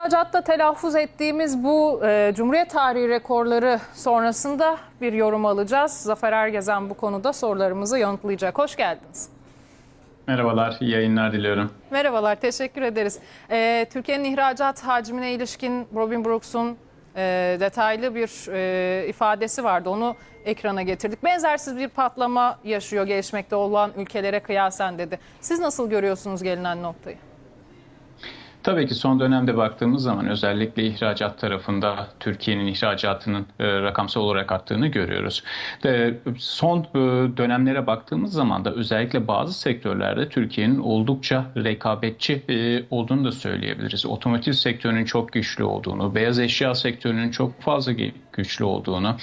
İhracatta telaffuz ettiğimiz bu e, Cumhuriyet tarihi rekorları sonrasında bir yorum alacağız. Zafer Ergezen bu konuda sorularımızı yanıtlayacak. Hoş geldiniz. Merhabalar, iyi yayınlar diliyorum. Merhabalar, teşekkür ederiz. E, Türkiye'nin ihracat hacmine ilişkin Robin Brooks'un e, detaylı bir e, ifadesi vardı. Onu ekrana getirdik. Benzersiz bir patlama yaşıyor gelişmekte olan ülkelere kıyasen dedi. Siz nasıl görüyorsunuz gelinen noktayı? Tabii ki son dönemde baktığımız zaman özellikle ihracat tarafında Türkiye'nin ihracatının e, rakamsal olarak arttığını görüyoruz. De, son e, dönemlere baktığımız zaman da özellikle bazı sektörlerde Türkiye'nin oldukça rekabetçi e, olduğunu da söyleyebiliriz. Otomotiv sektörünün çok güçlü olduğunu, beyaz eşya sektörünün çok fazla güçlü olduğunu,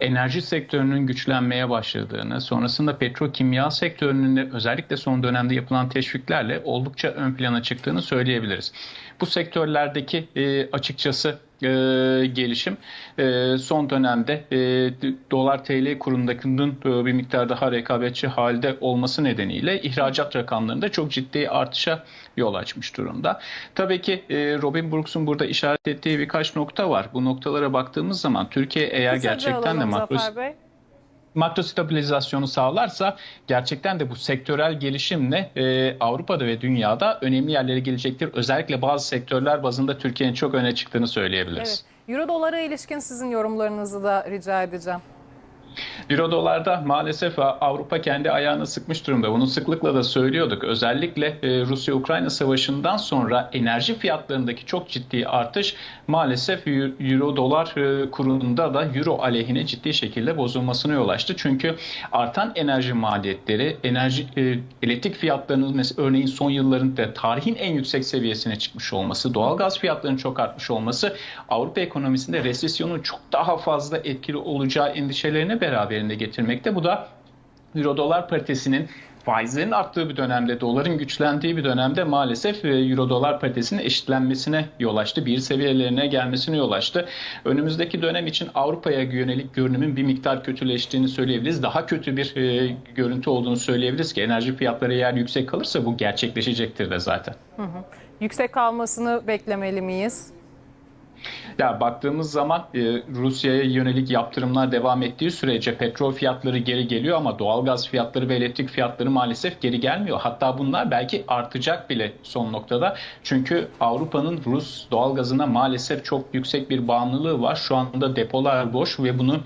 enerji sektörünün güçlenmeye başladığını, sonrasında petrokimya sektörünün de özellikle son dönemde yapılan teşviklerle oldukça ön plana çıktığını söyleyebiliriz. Bu sektörlerdeki e, açıkçası e, gelişim e, son dönemde e, dolar TL kurundakinin e, bir miktar daha rekabetçi halde olması nedeniyle ihracat rakamlarında çok ciddi artışa yol açmış durumda. Tabii ki e, Robin Brooks'un burada işaret ettiği birkaç nokta var. Bu noktalara baktığımız zaman Türkiye eğer Kısaca gerçekten de makro Bey. Makro stabilizasyonu sağlarsa gerçekten de bu sektörel gelişimle e, Avrupa'da ve dünyada önemli yerlere gelecektir. Özellikle bazı sektörler bazında Türkiye'nin çok öne çıktığını söyleyebiliriz. Evet. Euro dolara ilişkin sizin yorumlarınızı da rica edeceğim. Euro dolarda maalesef Avrupa kendi ayağını sıkmış durumda. Bunu sıklıkla da söylüyorduk. Özellikle e, Rusya-Ukrayna savaşından sonra enerji fiyatlarındaki çok ciddi artış maalesef Euro dolar e, kurunda da Euro aleyhine ciddi şekilde bozulmasına yol açtı. Çünkü artan enerji maliyetleri, enerji e, elektrik fiyatlarının mesela örneğin son yıllarında tarihin en yüksek seviyesine çıkmış olması, doğalgaz fiyatlarının çok artmış olması Avrupa ekonomisinde resesyonun çok daha fazla etkili olacağı endişelerini beraberinde getirmekte. Bu da Euro dolar paritesinin faizlerin arttığı bir dönemde, doların güçlendiği bir dönemde maalesef Euro dolar paritesinin eşitlenmesine yol açtı. Bir seviyelerine gelmesine yol açtı. Önümüzdeki dönem için Avrupa'ya yönelik görünümün bir miktar kötüleştiğini söyleyebiliriz. Daha kötü bir e, görüntü olduğunu söyleyebiliriz ki enerji fiyatları eğer yüksek kalırsa bu gerçekleşecektir de zaten. Hı hı. Yüksek kalmasını beklemeli miyiz? Ya baktığımız zaman e, Rusya'ya yönelik yaptırımlar devam ettiği sürece petrol fiyatları geri geliyor ama doğalgaz fiyatları ve elektrik fiyatları maalesef geri gelmiyor. Hatta bunlar belki artacak bile son noktada. Çünkü Avrupa'nın Rus doğalgazına maalesef çok yüksek bir bağımlılığı var. Şu anda depolar boş ve bunu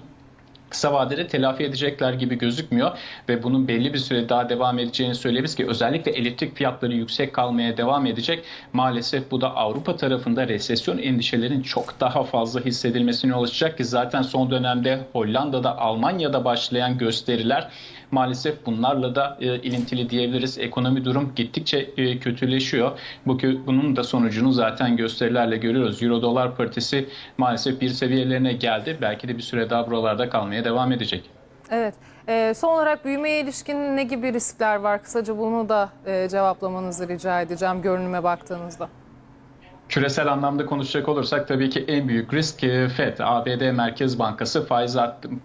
kısa vadede telafi edecekler gibi gözükmüyor ve bunun belli bir süre daha devam edeceğini söyleyebiliriz ki özellikle elektrik fiyatları yüksek kalmaya devam edecek. Maalesef bu da Avrupa tarafında resesyon endişelerinin çok daha fazla hissedilmesine yol açacak ki zaten son dönemde Hollanda'da, Almanya'da başlayan gösteriler maalesef bunlarla da e, ilintili diyebiliriz. Ekonomi durum gittikçe e, kötüleşiyor. Bu bunun da sonucunu zaten gösterilerle görüyoruz. Euro dolar paritesi maalesef bir seviyelerine geldi. Belki de bir süre daha buralarda kalmaya devam edecek. Evet. Ee, son olarak büyümeye ilişkin ne gibi riskler var? Kısaca bunu da e, cevaplamanızı rica edeceğim görünüme baktığınızda. Küresel anlamda konuşacak olursak tabii ki en büyük risk e, FED, ABD Merkez Bankası faiz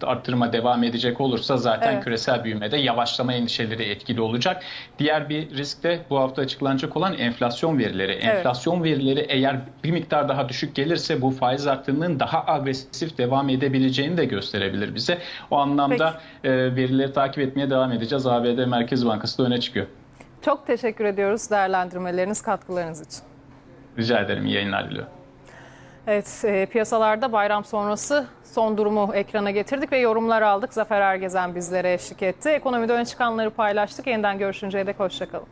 arttırma devam edecek olursa zaten Evet. küresel büyümede yavaşlama endişeleri etkili olacak. Diğer bir risk de bu hafta açıklanacak olan enflasyon verileri. Evet. Enflasyon verileri eğer bir miktar daha düşük gelirse bu faiz arttırımının daha agresif devam edebileceğini de gösterebilir bize. O anlamda e, verileri takip etmeye devam edeceğiz. ABD Merkez Bankası da öne çıkıyor. Çok teşekkür ediyoruz değerlendirmeleriniz, katkılarınız için. Rica ederim. İyi yayınlar diliyorum. Evet, e, piyasalarda bayram sonrası son durumu ekrana getirdik ve yorumlar aldık. Zafer Ergezen bizlere eşlik etti. Ekonomide öne çıkanları paylaştık. Yeniden görüşünceye dek hoşçakalın.